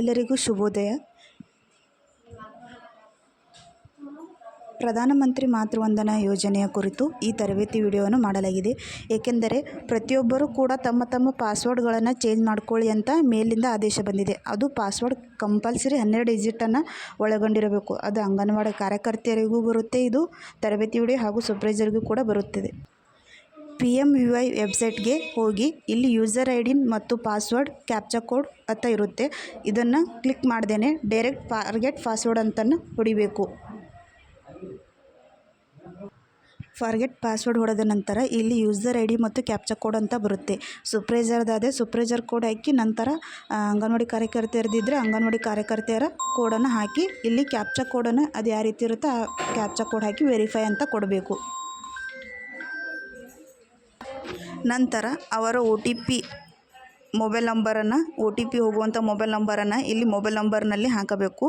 ಎಲ್ಲರಿಗೂ ಶುಭೋದಯ. ಪ್ರಧಾನಮಂತ್ರಿ ಮಾತೃವಂದನಾ ಯೋಜನೆಯ ಕುರಿತು ಈ ತರಬೇತಿ ವಿಡಿಯೋವನ್ನು ಮಾಡಲಾಗಿದೆ. ಏಕೆಂದರೆ ಪ್ರತಿಯೊಬ್ಬರೂ ಕೂಡ ತಮ್ಮ ತಮ್ಮ ಪಾಸ್ವರ್ಡ್ಗಳನ್ನು ಚೇಂಜ್ ಮಾಡ್ಕೊಳ್ಳಿ ಅಂತ ಮೇಲಿಂದ ಆದೇಶ ಬಂದಿದೆ. ಅದು ಪಾಸ್ವರ್ಡ್ ಕಂಪಲ್ಸರಿ ಹನ್ನೆರಡು ಡಿಜಿಟನ್ನು ಒಳಗೊಂಡಿರಬೇಕು. ಅದು ಅಂಗನವಾಡಿ ಕಾರ್ಯಕರ್ತೆಯರಿಗೂ ಬರುತ್ತೆ, ಇದು ತರಬೇತಿ ವಿಡಿಯೋ ಹಾಗೂ ಸೂಪ್ರೈಸರ್ಗೂ ಕೂಡ ಬರುತ್ತದೆ. ಪಿ ಎಂ ಯು ಐ ವೆಬ್ಸೈಟ್ಗೆ ಹೋಗಿ, ಇಲ್ಲಿ ಯೂಸರ್ ಐ ಡಿ ಮತ್ತು ಪಾಸ್ವರ್ಡ್ ಕ್ಯಾಪ್ಚಾ ಕೋಡ್ ಅಂತ ಇರುತ್ತೆ. ಇದನ್ನು ಕ್ಲಿಕ್ ಮಾಡ್ದೇ ಡೈರೆಕ್ಟ್ ಫಾರ್ಗೆಟ್ ಪಾಸ್ವರ್ಡ್ ಅಂತನ್ನು ಹೊಡಿಬೇಕು. ಫಾರ್ಗೆಟ್ ಪಾಸ್ವರ್ಡ್ ಹೊಡೆದ ನಂತರ ಇಲ್ಲಿ ಯೂಸರ್ ಐ ಡಿ ಮತ್ತು ಕ್ಯಾಪ್ಚಾ ಕೋಡ್ ಅಂತ ಬರುತ್ತೆ. ಸೂಪ್ರೈಸರ್ದಾದರೆ ಸೂಪ್ರೈಸರ್ ಕೋಡ್ ಹಾಕಿ ನಂತರ ಅಂಗನವಾಡಿ ಕಾರ್ಯಕರ್ತೆಯರದಿದ್ದರೆ ಅಂಗನವಾಡಿ ಕಾರ್ಯಕರ್ತೆಯರ ಕೋಡನ್ನು ಹಾಕಿ, ಇಲ್ಲಿ ಕ್ಯಾಪ್ಚಾ ಕೋಡನ್ನು ಅದು ಯಾವ ರೀತಿ ಇರುತ್ತೋ ಆ ಕ್ಯಾಪ್ಚಾ ಕೋಡ್ ಹಾಕಿ ವೆರಿಫೈ ಅಂತ ಕೊಡಬೇಕು. ನಂತರ ಅವರ ಒ ಟಿ ಪಿ ಮೊಬೈಲ್ ನಂಬರನ್ನು, ಒ ಟಿ ಪಿ ಹೋಗುವಂಥ ಮೊಬೈಲ್ ನಂಬರನ್ನು ಇಲ್ಲಿ ಮೊಬೈಲ್ ನಂಬರ್ನಲ್ಲಿ ಹಾಕಬೇಕು.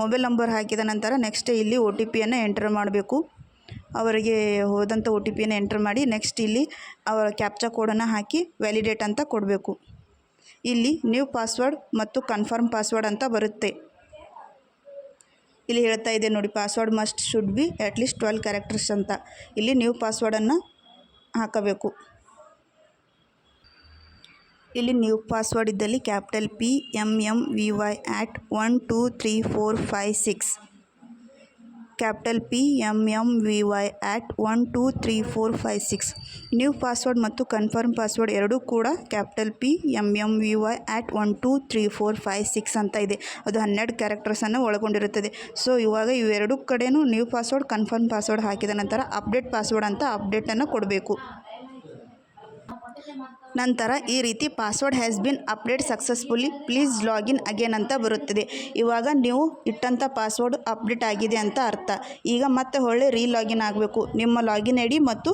ಮೊಬೈಲ್ ನಂಬರ್ ಹಾಕಿದ ನಂತರ ನೆಕ್ಸ್ಟ್ ಇಲ್ಲಿ ಒ ಟಿ ಪಿಯನ್ನು ಎಂಟರ್ ಮಾಡಬೇಕು. ಅವರಿಗೆ ಹೋದಂಥ ಒ ಟಿ ಪಿಯನ್ನು ಎಂಟರ್ ಮಾಡಿ ನೆಕ್ಸ್ಟ್ ಇಲ್ಲಿ ಅವರ ಕ್ಯಾಪ್ಚಾ ಕೋಡನ್ನು ಹಾಕಿ ವ್ಯಾಲಿಡೇಟ್ ಅಂತ ಕೊಡಬೇಕು. ಇಲ್ಲಿ ನ್ಯೂ ಪಾಸ್ವರ್ಡ್ ಮತ್ತು ಕನ್ಫರ್ಮ್ ಪಾಸ್ವರ್ಡ್ ಅಂತ ಬರುತ್ತೆ. ಇಲ್ಲಿ ಹೇಳ್ತಾ ಇದೆ ನೋಡಿ, password must should be at least twelve characters ಅಂತ. ಇಲ್ಲಿ ನ್ಯೂ ಪಾಸ್ವರ್ಡನ್ನು ಹಾಕಬೇಕು. ಇಲ್ಲಿ ನ್ಯೂ ಪಾಸ್ವರ್ಡ್ ಇದ್ದಲ್ಲಿ capital P M M V Y at one two three four five six capital P M M V Y at one two three four five six new password ಮತ್ತು confirm password ಎರಡೂ ಕೂಡ capital P M M V Y at one two three four five six ಅಂತ ಇದೆ. ಅದು ಹನ್ನೆರಡು ಕ್ಯಾರೆಕ್ಟರ್ಸನ್ನು ಒಳಗೊಂಡಿರುತ್ತದೆ. So ಇವಾಗ ಇವೆರಡೂ ಕಡೆಯೂ ನ್ಯೂ ಪಾಸ್ವರ್ಡ್ ಕನ್ಫರ್ಮ್ ಪಾಸ್ವರ್ಡ್ ಹಾಕಿದ ನಂತರ ಅಪ್ಡೇಟ್ ಪಾಸ್ವರ್ಡ್ ಅಂತ ಅಪ್ಡೇಟನ್ನು ಕೊಡಬೇಕು. ನಂತರ ಈ ರೀತಿ password has been update successfully please login again ಅಂತ ಬರುತ್ತದೆ. ಇವಾಗ ನೀವು ಇಟ್ಟಂಥ ಪಾಸ್ವರ್ಡ್ ಅಪ್ಡೇಟ್ ಆಗಿದೆ ಅಂತ ಅರ್ಥ. ಈಗ ಮತ್ತೆ ಹೊಳ್ಳಿ ರೀ ಲಾಗಿನ್ ಆಗಬೇಕು. ನಿಮ್ಮ ಲಾಗಿನ್ ಐ ಡಿ ಮತ್ತು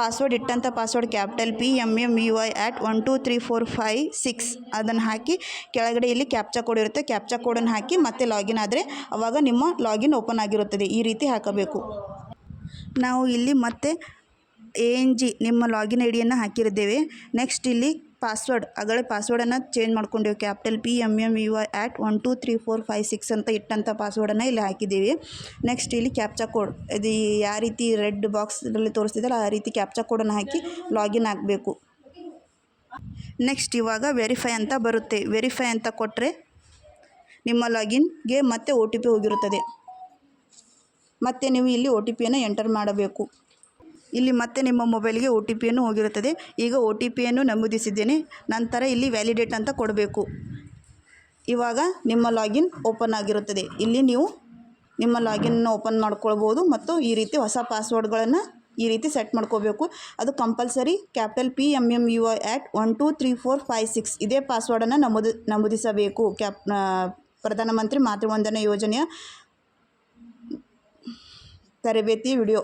password ಇಟ್ಟಂಥ password capital P M M U I at one two three four five six ಅದನ್ನು ಹಾಕಿ ಕೆಳಗಡೆ ಇಲ್ಲಿ ಕ್ಯಾಪ್ಚಾ ಕೋಡ್ ಇರುತ್ತೆ. ಕ್ಯಾಪ್ಚಾ ಕೋಡನ್ನು ಹಾಕಿ ಮತ್ತೆ ಲಾಗಿನ್ ಆದರೆ ಅವಾಗ ನಿಮ್ಮ ಲಾಗಿನ್ ಓಪನ್ ಆಗಿರುತ್ತದೆ. ಈ ರೀತಿ ಹಾಕಬೇಕು. ನಾವು ಇಲ್ಲಿ ಮತ್ತೆ ಎ ಎನ್ ಜಿ ನಿಮ್ಮ ಲಾಗಿನ್ ಐ ಡಿಯನ್ನು ಹಾಕಿರಿದ್ದೇವೆ. ನೆಕ್ಸ್ಟ್ ಇಲ್ಲಿ ಪಾಸ್ವರ್ಡ್ ಆಗಲೇ ಪಾಸ್ವರ್ಡನ್ನು change ಮಾಡ್ಕೊಂಡೇವೆ capital P M M U I at one two three four five six ಅಂತ ಇಟ್ಟಂಥ ಪಾಸ್ವರ್ಡನ್ನು ಇಲ್ಲಿ ಹಾಕಿದ್ದೀವಿ. ನೆಕ್ಸ್ಟ್ ಇಲ್ಲಿ ಕ್ಯಾಪ್ಚಾ ಕೋಡ್ ಇದು ಯಾವ ರೀತಿ ರೆಡ್ ಬಾಕ್ಸಲ್ಲಿ ತೋರಿಸ್ತಿದ್ದಲ್ಲ ಆ ರೀತಿ ಕ್ಯಾಪ್ಚಾ ಕೋಡನ್ನು ಹಾಕಿ ಲಾಗಿನ್ ಆಗಬೇಕು. ನೆಕ್ಸ್ಟ್ ಇವಾಗ ವೆರಿಫೈ ಅಂತ ಬರುತ್ತೆ. ವೆರಿಫೈ ಅಂತ ಕೊಟ್ಟರೆ ನಿಮ್ಮ ಲಾಗಿನ್ಗೆ ಮತ್ತೆ ಒ ಟಿ ಪಿ ಹೋಗಿರುತ್ತದೆ. ಮತ್ತು ನೀವು ಇಲ್ಲಿ ಒ ಟಿ ಪಿಯನ್ನು ಎಂಟರ್ ಮಾಡಬೇಕು. ಇಲ್ಲಿ ಮತ್ತೆ ನಿಮ್ಮ ಮೊಬೈಲ್ಗೆ ಒ ಟಿ ಪಿಯನ್ನು ಹೋಗಿರುತ್ತದೆ. ಈಗ ಒ ಟಿ ಪಿಯನ್ನು ನಮೂದಿಸಿದ್ದೇನೆ. ನಂತರ ಇಲ್ಲಿ ವ್ಯಾಲಿಡೇಟ್ ಅಂತ ಕೊಡಬೇಕು. ಇವಾಗ ನಿಮ್ಮ ಲಾಗಿನ್ ಓಪನ್ ಆಗಿರುತ್ತದೆ. ಇಲ್ಲಿ ನೀವು ನಿಮ್ಮ ಲಾಗಿನ್ನ ಓಪನ್ ಮಾಡ್ಕೊಳ್ಬೋದು ಮತ್ತು ಈ ರೀತಿ ಹೊಸ ಪಾಸ್ವರ್ಡ್ಗಳನ್ನು ಈ ರೀತಿ ಸೆಟ್ ಮಾಡ್ಕೋಬೇಕು. ಅದು compulsory capital P M M U I at one two three four five six ಇದೇ ಪಾಸ್ವರ್ಡನ್ನು ನಮೂದು ನಮೂದಿಸಬೇಕು. ಕ್ಯಾಪ್ ಪ್ರಧಾನಮಂತ್ರಿ ಮಾತೃವಂದನಾ ಯೋಜನೆಯ ತರಬೇತಿ ವಿಡಿಯೋ.